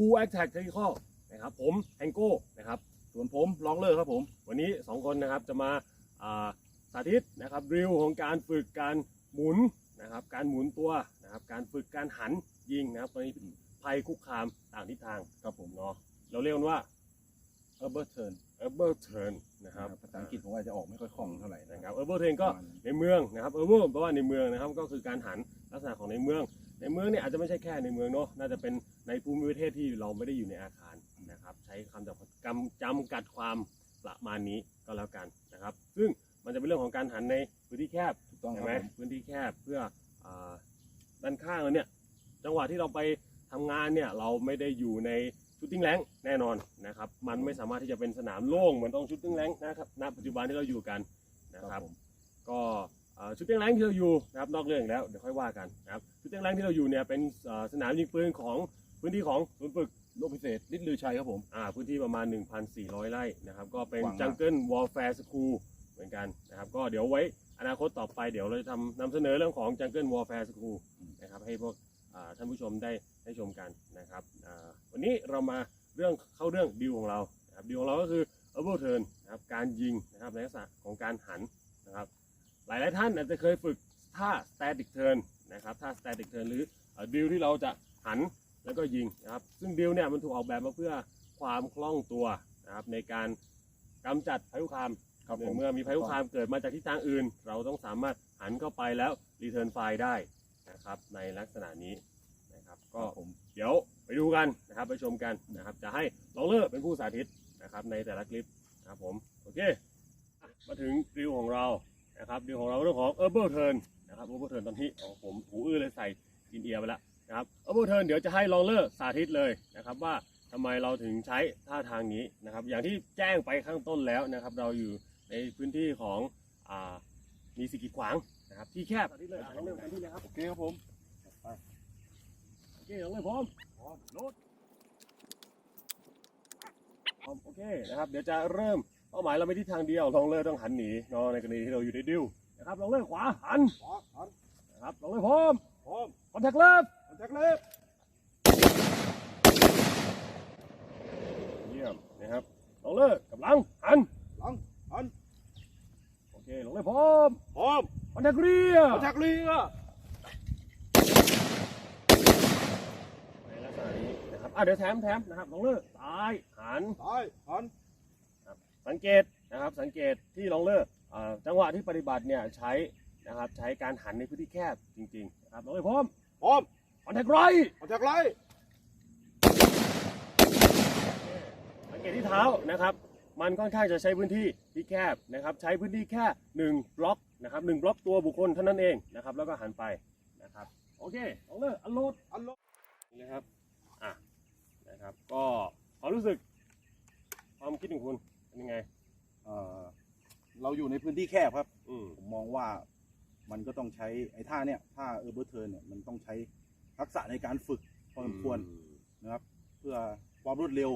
ครับบูแอคแท็กเทคนิคอลนะครับผมแองโก้นะครับส่วนผมลองเลอร์ครับผม วันนี้ 2 คนนะครับจะมาอ่าสาธิตนะครับริวของการฝึกการหมุนนะครับการหมุนตัวนะครับการฝึกการหันยิงนะครับตอนนี้ภัยคุกคามต่างทิศทางครับผมเนาะเราเรียกมันว่าเออร์เบิร์ตเทิร์น urban turn นะครับภาษาอังกฤษผมว่าจะออกไม่ค่อยคล่องเท่าไหร่นะนะคครับรับ urban turn ก็ประมาณนั้นในเมืองนะครับ urban แปลว่าในเมืองนะครับก็คือการหันลักษณะของในเมือง ในเมืองเนี่ยอาจจะไม่ใช่แค่ในเมืองเนาะน่าจะเป็นในภูมิประเทศที่เราไม่ได้อยู่ในอาคารนะครับ ใช้คำจำกำจำกัดความประมาณนี้ก็แล้วกันนะครับ ซึ่งมันจะเป็นเรื่องของการหันในพื้นที่แคบถูกต้องคใช่รับไหมผมพื้นที่แคบเพื่ออาด้านข้างเราเนี่ยจังหวะที่เราไปทำงานเนี่ยเราไม่ได้อยู่ในชุดติ้งแรงแน่นอนนะครับ มันไม่สามารถที่จะเป็นสนามโล่งเหมือนตรงชุดติ้งแรงนะครับณปัจจุบันที่เราอยู่กันนะคครัรับบ ผมก็เอ่อชุดเตียงแรงที่เราอยู่นะครับนอกเรื่องอีกแล้วเดี๋ยวค่อยว่ากันนะครับ ชุดเตียงแรงที่เราอยู่เนี่ยเป็นเอ่อสนามยิงปืนของพื้นที่ของศูนย์ฝึกโลกพิเศษลิดลือชัยครับผมอ่าพื้นที่ประมาณ 1,400 ไร่นะครับ ก็เป็นกว้างมากจังเกิลวอลแฟร์สคูลเหมือนกันนะครับ ก็เดี๋ยวไว้อนาคตต่อไปเดี๋ยวเราจะทำนำเสนอเรื่องของจังเกิลวอลแฟร์สคูลนะครับให้พวกอ่าท่านผู้ชมได้ได้ชมกันนะครับอ่าวันนี้เรามาเรื่องเข้าเรื่องดิวของเรานะครับดิวของเราก็คือ u r b a n turn นะครับการยิงนะครับในลักษณะของการหันนะครับหลายหลายๆท่านอาจจะเคยฝึก ท่า static turn นะครับท่า static turn หรือดิวที่เราจะหันแล้วก็ยิงนะครับ ซึ่งดิวเนี่ยมันถูกออกแบบมาเพื่อความคล่องตัวนะครับในการกำจัดภัยคุกคามครับผมเมื่อมีภัยคุกคามเกิดมาจากทิศทางอื่น เราต้องสามารถหันเข้าไปแล้ว return file ได้นะครับในลักษณะนี้นะครับ ก็ก็ผมเดี๋ยวไปดูกันนะครับไปชมกันนะครับ จะให้ลองเลอร์เป็นผู้สาธิตนะครับในแต่ละคลิปนะครับผมโอเคอะมาถึงดิวของเรา นะครับดิวของเราเรื่องของ herbal turn นะครับ herbal turn ตอนที่อ๋อผมหูอื้อเลยใส่กินเอียร์ไปแล้วนะครับ herbal turn เดี๋ยวจะให้ลองเลอร์สาธิตเลยนะครับว่าทำไมเราถึงใช้ท่าทางนี้นะครับ อย่างที่แจ้งไปข้างต้นแล้วนะครับ เราอยู่ในพื้นที่ของอ่ามีสิ่งกีดขวางนะครับ ที่แคบสาธิตเลยอะลองเริ่มกันที่เลยครับโอเคครับผมโอเคลงเลยพร้อมพร้อมโน้ตพร้อมโอเคนะครับ เดี๋ยวจะเริ่ม เป้าหมายเราไม่ที่ทางเดียวลองเลิกต้องหันหนีเนาะในกรณีที่เราอยู่ในดิวนะครับลองเลิกขวาหันขอหันนะครับลองเลยพร้อมพร้อมคอนแทคเลิฟคอนแทคเล็บเยี่ยมนะครับลองเลิกกับหลังหันหลังหันโอเคลองเลยพร้อมพร้อมคอนแทคเรียคอนแทคเลียในลักษณะนี้นะครับอะเดี๋ยวแถมแถมนะครับลองเลิกซ้ายหันซ้ายหัน สังเกตนะครับสังเกตที่ลองเลิกอ่าจังหวะที่ปฏิบัติเนี่ยใช้นะครับใช้การหันในพื้นที่แคบจริงๆนะครับลองเลยพร้อมพร้อมคอนแทคไรคอนแทคไลท์สังเกตที่เท้านะครับ มันค่อนข้างจะใช้พื้นที่ที่แคบนะครับ ใช้พื้นที่แค่หนึ่งบล็อกนะครับหนึ่งบล็อกตัวบุคคลเท่านั้นเองนะครับ แล้วก็หันไปนะครับโอเคลองเลิกอันโหลดอันลงนะครับอะนะครับก็ความรู้สึกความคิดของคุณเป็น ยังไง เอ่อเราอยู่ในพื้นที่แคบครับ อืมผมมองว่ามันก็ต้องใช้ไอ้ท่าเนี่ยท่าเออร์เบิร์ตเทิร์นเนี่ยมันต้องใช้ทักษะในการฝึกพอสมควรนะครับ เพื่อความรวดเร็ว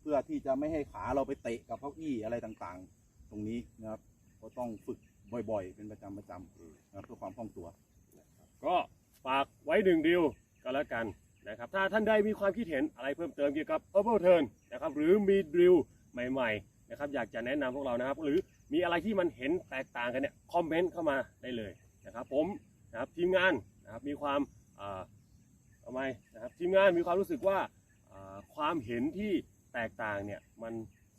เพื่อที่จะไม่ให้ขาเราไปเตะกับเก้าอี้อะไรต่างๆ ตรงนี้นะครับ ก็ต้องฝึกบ่อยๆ เป็นประจำประจำนะครับเพื่อความคล่องตัว ก็ฝากไว้หนึ่งดิวก็แล้วกันนะครับ ถ้าท่านใดมีความคิดเห็นอะไรเพิ่มเติมเกี่ยวกับ Herbal Turn นะครับ หรือมีดิวใหม่ๆ นะครับอยากจะแนะนำพวกเรานะครับ หรือมีอะไรที่มันเห็นแตกต่างกันเนี่ยคอมเมนต์เข้ามาได้เลยนะครับผมนะครับทีมงานนะครับมีความอ่าทำไมนะครับทีมงานมีความรู้สึกว่าอ่าความเห็นที่แตกต่างเนี่ยมัน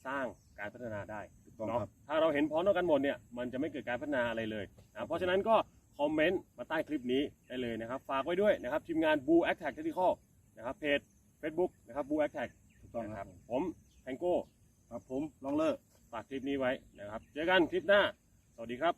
สร้างการพัฒนาได้ถูกต้องเนาะครับถ้าเราเห็นพ้องต้องกันหมดเนี่ยมันจะไม่เกิดการพัฒนาอะไรเลยนะเพราะฉะนั้นก็คอมเมนต์มาใต้คลิปนี้ได้เลยนะครับ ฝากไว้ด้วยนะครับทีมงาน Blue a t t a c Tactical นะครับเพจ Facebook นะครับ Blue a t t a c ถูกต้องนะคครัรับบผมแทงโก้ ครับผมลองเลิกฝากคลิปนี้ไว้นะครับ เจอกันคลิปหน้า สวัสดีครับ